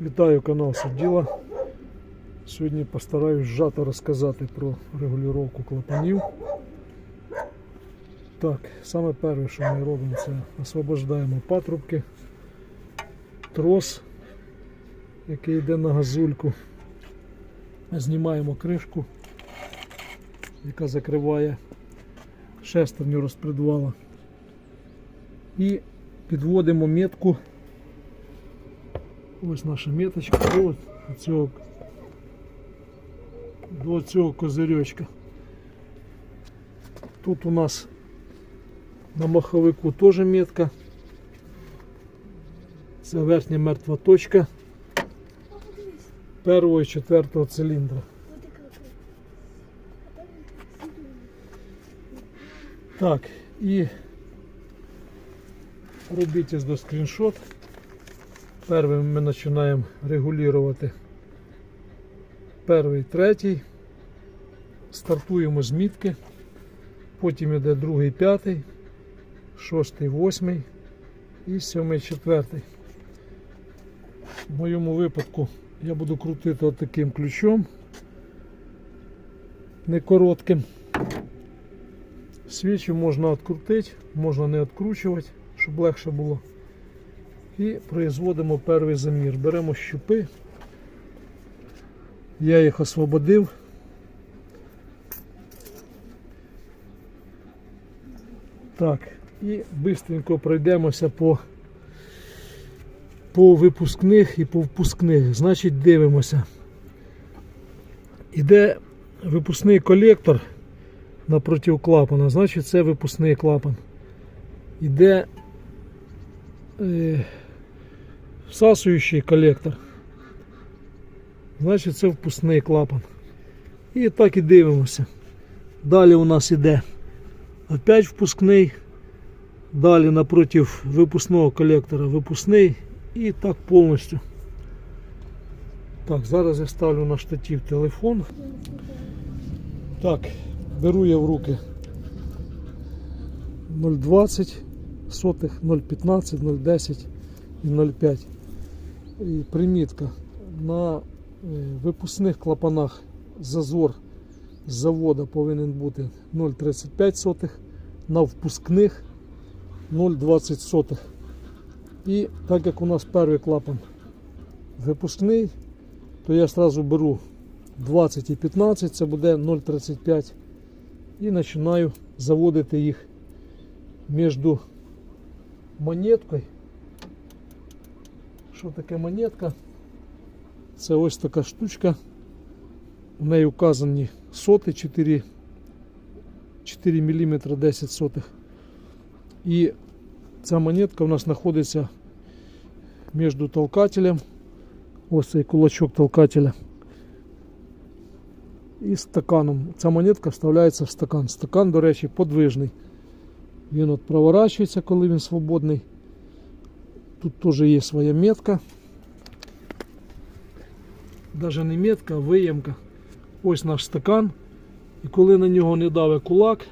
Вітаю канал Судділа. Сьогодні постараюсь зжато розказати про регулювання клапанів. Так, саме перше, що ми робимо, це освобождаємо патрубки, трос, який йде на газульку. Знімаємо кришку, яка закриває шестерню розпредвала. І підводимо метку Ось наша меточка до цього, до цього козирьочка. Тут у нас на маховику теж метка. Це верхня мертва точка першого і четвертого циліндра. Так, і робіть до скріншот. Первим ми починаємо регулювати перший, третій. Стартуємо з мітки. Потім йде другий, п'ятий, шостий, восьмий і сьомий, четвертий. В моєму випадку я буду крутити отаким ключом, не коротким. Свічу можна відкрутити, можна не відкручувати, щоб легше було. І производимо перший замір. Беремо щупи. Я їх освободив. Так, і швидко пройдемося по, по випускних і по впускних. Значить, дивимося. Іде випускний колектор напроти клапана, значить це випускний клапан. Іде е, всасуючий колектор. Значить це впускний клапан. І так і дивимося. Далі у нас іде опять впускний. Далі напротив випускного колектора випускний і так повністю. Так, зараз я ставлю на штатив телефон. Так, беру я в руки 0,20 сотих, 0,15, 0,10 і 0,5. Примітка. На е, випускних клапанах зазор з заводу повинен бути 0,35 на впускних 0,20. І так як у нас перший клапан випускний, то я одразу беру 20 і 15, це буде 0,35 і починаю заводити їх між монеткою. Що таке монетка? Це ось така штучка. У неї указані соти 4, 4 мм 10 сотих. І ця монетка у нас знаходиться між толкателем. Ось цей кулачок толкателя. І стаканом. Ця монетка вставляється в стакан. Стакан, до речі, подвижний. Він от проворачується, коли він свободний. Тут теж є своя метка. Даже не метка, а виємка. Ось наш стакан. І коли на нього не давить кулак,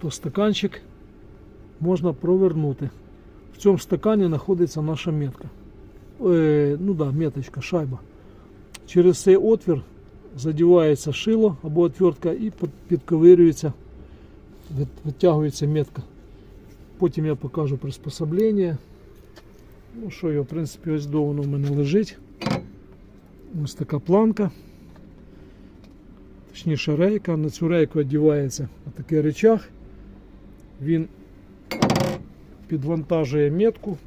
то стаканчик можна провернути. В цьому стакані знаходиться наша метка. Е, ну да, меточка, шайба. Через цей отвір задівається шило або отвертка і під- підковирюється, витягується метка. Потім я покажу приспособлення. Ну що його, в принципі, ось до воно в мене лежить. Ось така планка. Точніше рейка. На цю рейку одівається отакий речах. Він підвантажує метку,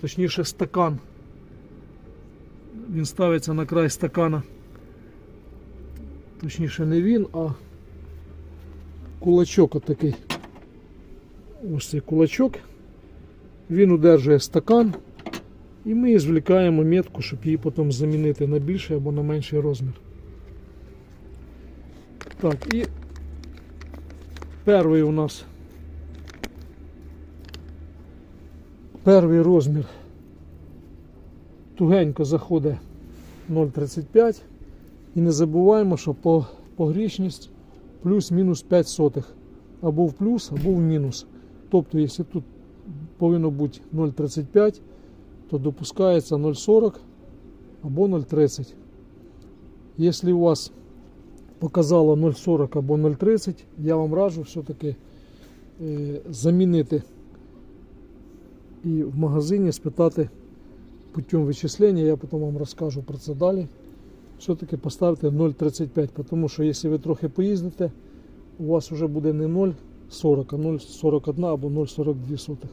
точніше стакан. Він ставиться на край стакана. Точніше не він, а кулачок отакий. Ось цей кулачок. Він удержує стакан. І ми звлікаємо метку, щоб її потім замінити на більший або на менший розмір. Так, і перший у нас перший розмір тугенько заходить 0,35 і не забуваємо, що по погрішність плюс-мінус 5 сотих. Або в плюс, або в мінус. Тобто, якщо тут повинно бути 0,35, то допускається 0,40 або 0,30. Якщо у вас показало 0,40 або 0,30, я вам раджу все-таки е, замінити і в магазині спитати путем вичислення, я потім вам розкажу про це далі. Все-таки поставте 0,35, тому що якщо ви трохи поїздите, у вас вже буде не 0. 40, 0,41 або 0,42 сотих.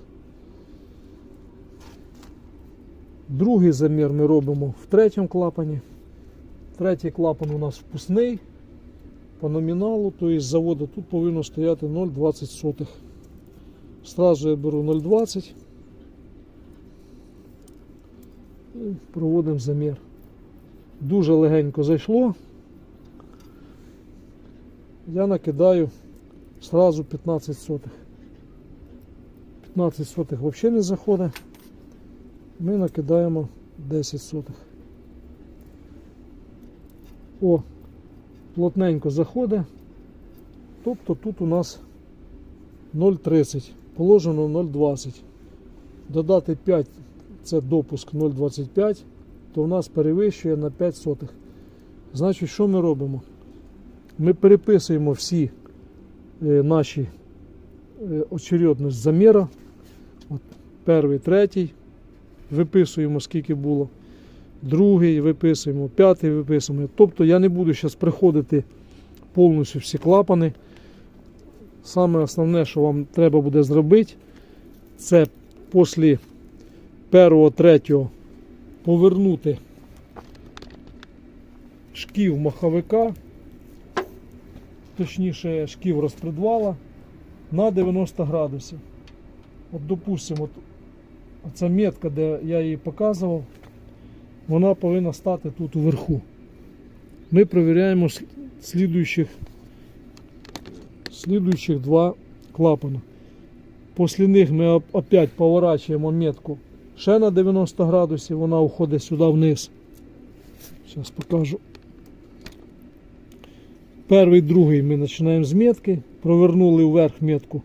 Другий замір ми робимо в третьому клапані. Третій клапан у нас впускний. По номіналу, то із заводу тут повинно стояти 0,20. сотих. Сразу я беру 0,20 і проводимо замір. Дуже легенько зайшло. Я накидаю сразу 15 сотих. 15 сотих взагалі не заходить. Ми накидаємо 10 сотих. О, плотненько заходить. Тобто тут у нас 0,30, положено 0,20. Додати 5 це допуск 0,25, то в нас перевищує на 5 сотих. Значить, що ми робимо? Ми переписуємо всі наші е, очередність заміра. От, перший, третій. Виписуємо, скільки було. Другий виписуємо, п'ятий виписуємо. Тобто я не буду зараз приходити повністю всі клапани. Саме основне, що вам треба буде зробити, це після першого, третього повернути шків маховика, точніше шків розпредвала на 90 градусів. От, допустимо, от, оця метка, де я її показував, вона повинна стати тут уверху. Ми перевіряємо слідуючих, слідуючих два клапана. Після них ми опять поворачуємо метку ще на 90 градусів, вона уходить сюди вниз. Зараз покажу. Перший, другий ми починаємо з метки, провернули вверх метку.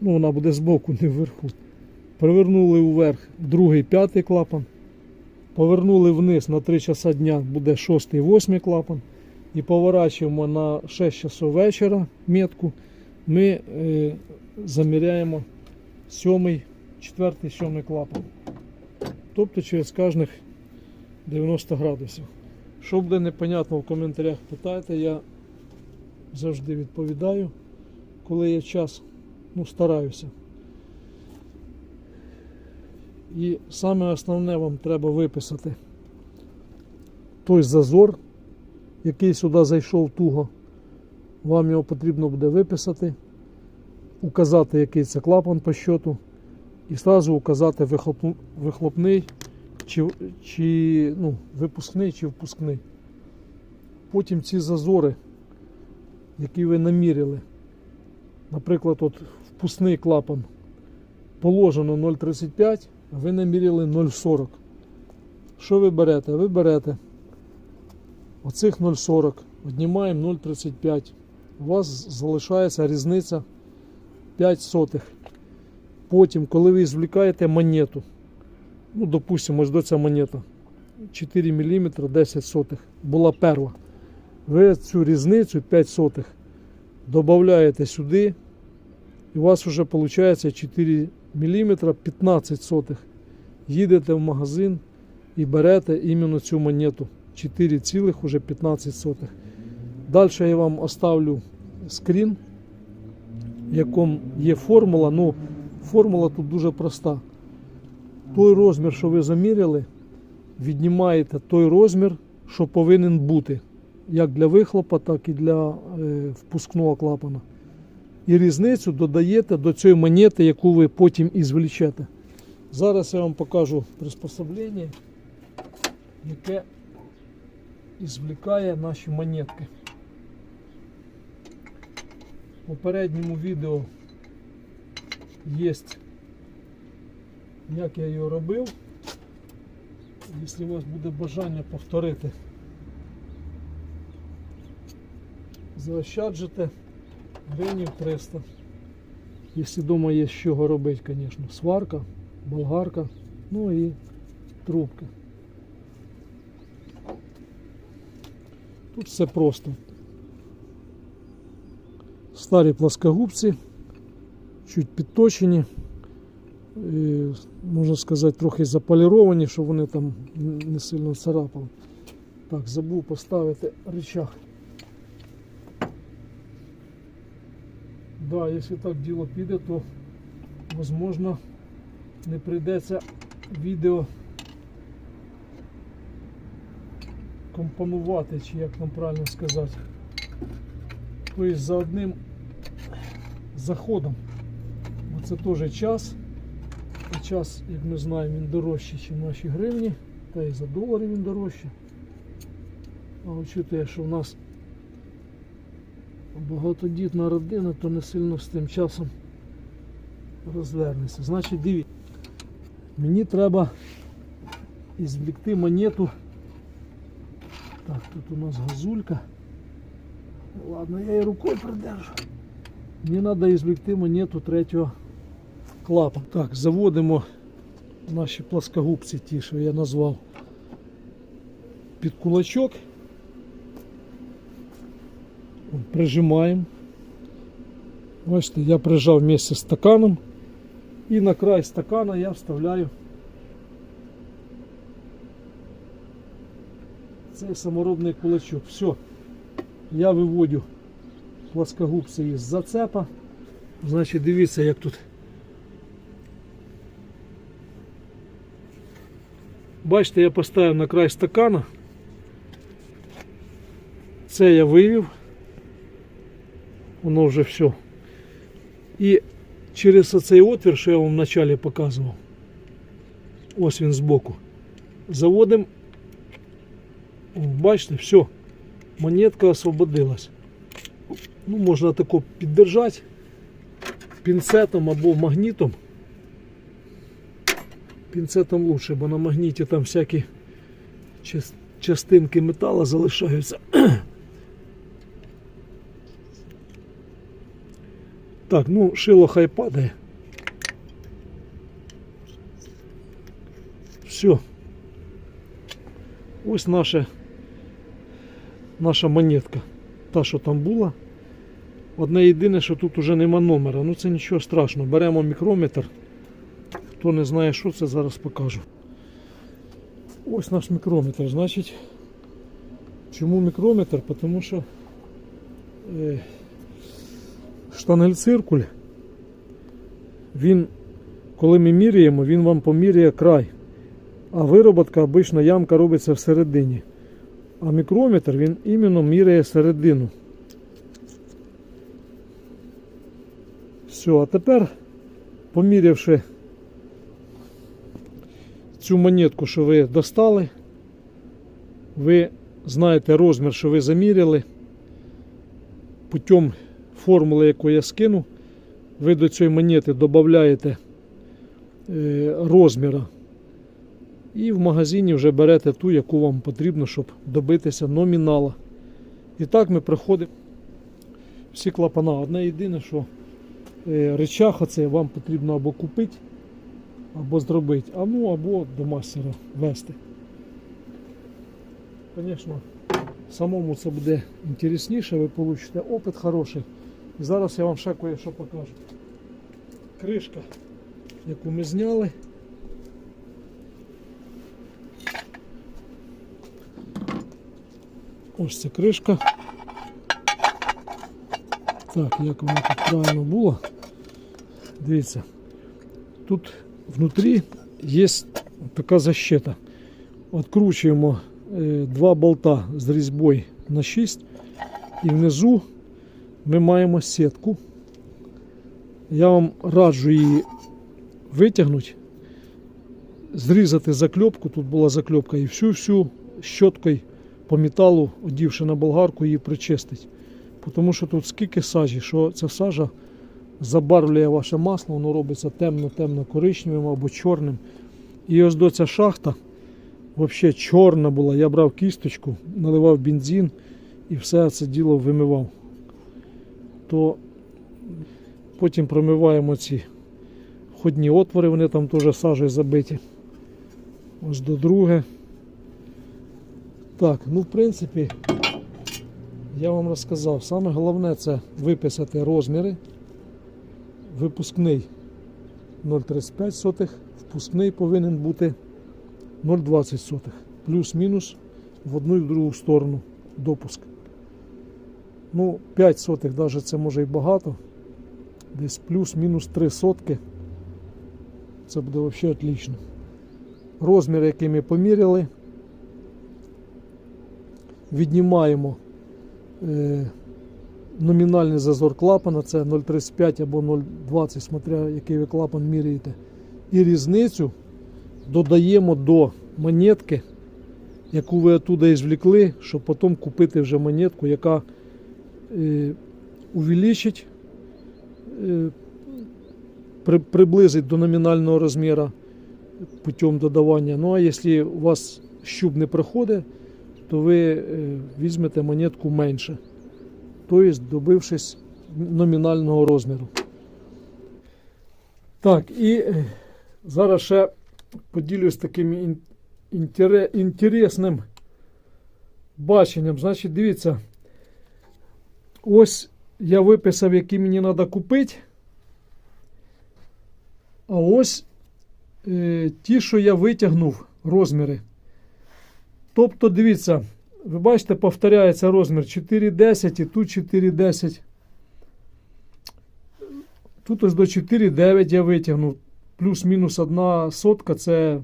Ну, вона буде збоку, не вверху. Провернули вверх другий, п'ятий клапан. Повернули вниз на 3 часа дня, буде шостий, восьмий клапан. І поворачуємо на 6 часов вечора метку. Ми е, заміряємо сьомий, четвертий, сьомий клапан. Тобто через кожних 90 градусів. Що буде непонятно в коментарях, питайте, я завжди відповідаю, коли є час. Ну, стараюся. І саме основне вам треба виписати той зазор, який сюди зайшов туго. Вам його потрібно буде виписати, указати, який це клапан по щоту, і одразу указати вихлоп- вихлопний чи, чи ну, випускний чи впускний. Потім ці зазори, які ви наміряли, наприклад, от впускний клапан положено 0,35, а ви наміряли 0,40. Що ви берете? Ви берете оцих 0,40, віднімаємо 0,35. У вас залишається різниця 5 сотих. Потім, коли ви звлікаєте монету, ну, допустимо, ось до ця монета 4 мм 10 сотих була перша. Ви цю різницю 5 сотих додаєте сюди, і у вас вже виходить 4 мм 15 сотих. Їдете в магазин і берете іменно цю монету 4,15 сотих. Далі я вам оставлю скрін, в якому є формула. Ну, формула тут дуже проста. Той розмір, що ви заміряли, віднімаєте той розмір, що повинен бути. Як для вихлопа, так і для е, впускного клапана. І різницю додаєте до цієї монети, яку ви потім ізвлічете. Зараз я вам покажу приспособлення, яке ізвлікає наші монетки. В попередньому відео є, як я його робив. Якщо у вас буде бажання повторити, заощаджите гривнів 300. Якщо вдома є з чого робити, звісно, сварка, болгарка, ну і трубки. Тут все просто. Старі плоскогубці, чуть підточені, е, можна сказати, трохи заполіровані, щоб вони там не сильно царапали. Так, забув поставити рычаг. Да, якщо так діло піде, то можливо не прийдеться відео компонувати, чи як нам правильно сказати. Тобто за одним заходом. Бо це теж час. І час, як ми знаємо, він дорожчий, ніж наші гривні, та і за долари він дорожчий. А учитує, що в нас багатодітна родина, то не сильно з тим часом розвернеться. Значить, дивіться, мені треба ізвлекти монету. Так, тут у нас газулька. Ладно, я її рукою придержу. Мені треба ізвлекти монету третього клапа. Так, заводимо наші плоскогубці, ті, що я назвав, під кулачок. Прижимаємо. Бачите, я прижав з стаканом. І на край стакана я вставляю цей саморобний кулачок. Все. Я виводю плоскогубці із зацепа. Значить, дивіться, як тут. Бачите, я поставив на край стакана. Це я вивів. Воно вже все. І через оцей отвір, що я вам вначалі показував, ось він збоку, заводимо. Бачите, все, монетка освободилась. Ну, можна тако піддержати пінцетом або магнітом. Пінцетом лучше, бо на магніті там всякі частинки металу залишаються. Так, ну шило хай падає. Все. Ось наша, наша монетка. Та, що там була. Одне єдине, що тут уже нема номера. Ну це нічого страшного. Беремо мікрометр. Хто не знає, що це, зараз покажу. Ось наш мікрометр. Значить, чому мікрометр? Тому що е, штангель-циркуль, він, коли ми міряємо, він вам поміряє край. А вироботка, обично ямка робиться всередині. А мікрометр він іменно міряє середину. Все, а тепер, помірявши цю монетку, що ви достали, ви знаєте розмір, що ви заміряли. Путем формули, яку я скину, ви до цієї монети додаєте е, розміра. І в магазині вже берете ту, яку вам потрібно, щоб добитися номінала. І так ми проходимо всі клапана. Одне єдине, що е, речах оце вам потрібно або купити, або зробити, а ну або до мастера вести. Звісно, самому це буде інтересніше, ви получите опит хороший. І зараз я вам ще кое-що покажу. Кришка, яку ми зняли. Ось ця кришка. Так, як вона тут правильно було. Дивіться, тут внутрі є така защита. Откручуємо е, два болта з різьбою на 6 і внизу ми маємо сітку. Я вам раджу її витягнути, зрізати закльопку, тут була закльопка, і всю-всю щоткою по металу, одівши на болгарку, її причистить. Тому що тут скільки сажі, що ця сажа забарвлює ваше масло, воно робиться темно-темно коричневим або чорним. І ось до ця шахта взагалі чорна була. Я брав кісточку, наливав бензин і все це діло вимивав. То Потім промиваємо ці входні отвори, вони там теж сажею забиті. Ось до друге. Так, ну в принципі, я вам розказав. Саме головне це виписати розміри. Випускний 0,35 сотих, впускний повинен бути 0,20 сотих. Плюс-мінус в одну і в другу сторону допуск. Ну, 5 сотих навіть це може і багато. Десь плюс-мінус 3 сотки. Це буде взагалі отлично. Розмір, який ми поміряли, віднімаємо е, номінальний зазор клапана, це 0,35 або 0,20, смотря який ви клапан міряєте. І різницю додаємо до монетки, яку ви оттуда ізвлекли, щоб потім купити вже монетку, яка е, увеличить, е, при, приблизить до номінального розміру путем додавання. Ну а якщо у вас щуп не проходить, то ви е, візьмете монетку менше, тобто добившись номінального розміру. Так, і е, зараз ще поділюсь таким інтересним баченням. Значить, дивіться, ось я виписав, які мені треба купити. А ось е, ті, що я витягнув розміри. Тобто, дивіться, ви бачите, повторяється розмір 4,10 і тут 4,10. Тут ось до 4,9 я витягнув. Плюс-мінус одна сотка. Це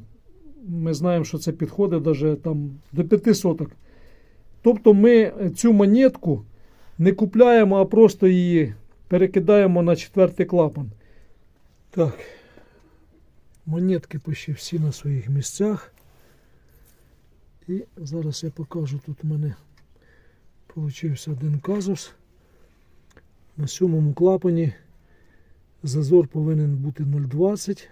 ми знаємо, що це підходить даже там до 5 соток. Тобто ми цю монетку не купляємо, а просто її перекидаємо на четвертий клапан. Так. Монетки почти всі на своїх місцях. І зараз я покажу, тут у мене получився один казус. На сьомому клапані зазор повинен бути 0,20.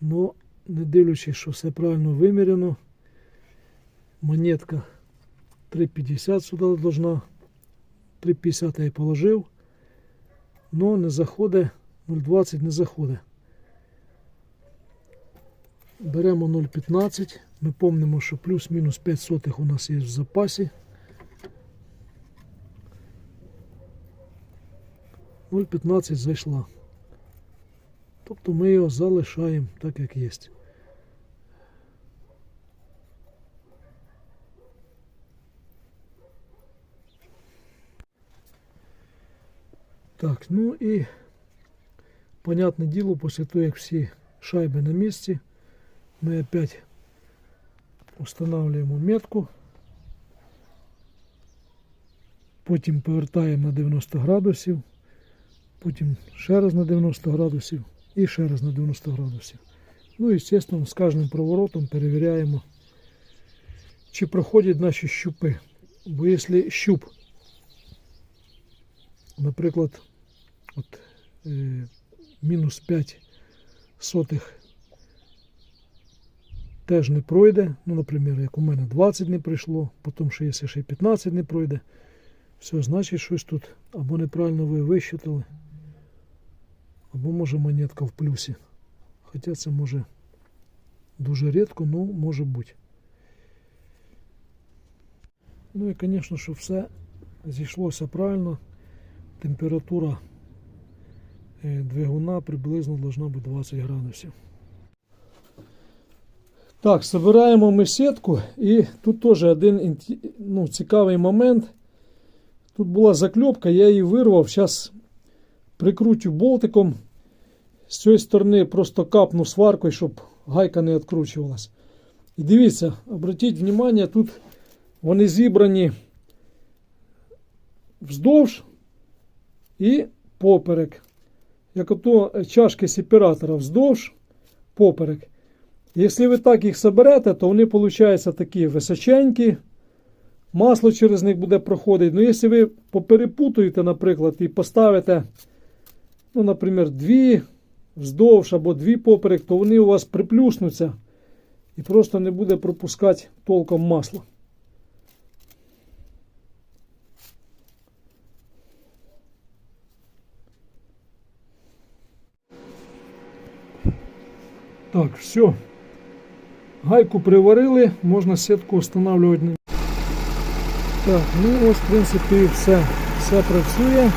Но не дивлячись, що все правильно виміряно, монетка 3,50 сюди должна. 3,50 я положив. Но не заходить, 0,20 не заходить. Беремо 0,15. Ми помнимо, що плюс-мінус 5 сотих у нас є в запасі. 0,15 зайшла. Тобто ми його залишаємо так, як є. Так, ну і понятне діло, після того, як всі шайби на місці, ми опять устанавливаємо метку. Потім повертаємо на 90 градусів, потім ще раз на 90 градусів і ще раз на 90 градусів. Ну і, звісно, з кожним проворотом перевіряємо, чи проходять наші щупи. Бо якщо щуп, наприклад, от, е, мінус 5 сотих теж не пройде. Ну, наприклад, як у мене 20 не прийшло, потім ще якщо ще 15 не пройде, все, значить щось тут або неправильно ви висчитали, або може монетка в плюсі. Хоча це може дуже рідко, ну може бути. Ну і, звісно, щоб все зійшлося правильно, температура е, двигуна приблизно должна бути 20 градусів. Так, збираємо ми сітку і тут теж один ну, цікавий момент. Тут була закльопка, я її вирвав. Зараз прикрутю болтиком. З цієї сторони просто капну сваркою, щоб гайка не відкручувалась. І дивіться, обратіть увагу, тут вони зібрані вздовж і поперек. Як ото чашки сепаратора вздовж, поперек. Якщо ви так їх соберете, то вони получаються такі височенькі, масло через них буде проходити. Ну, якщо ви поперепутуєте, наприклад, і поставите, ну, наприклад, дві вздовж або дві поперек, то вони у вас приплюснуться і просто не буде пропускати толком масло. Так, все. Гайку приварили, можна сітку встановлювати. Так, ну ось, в принципі, все, все працює.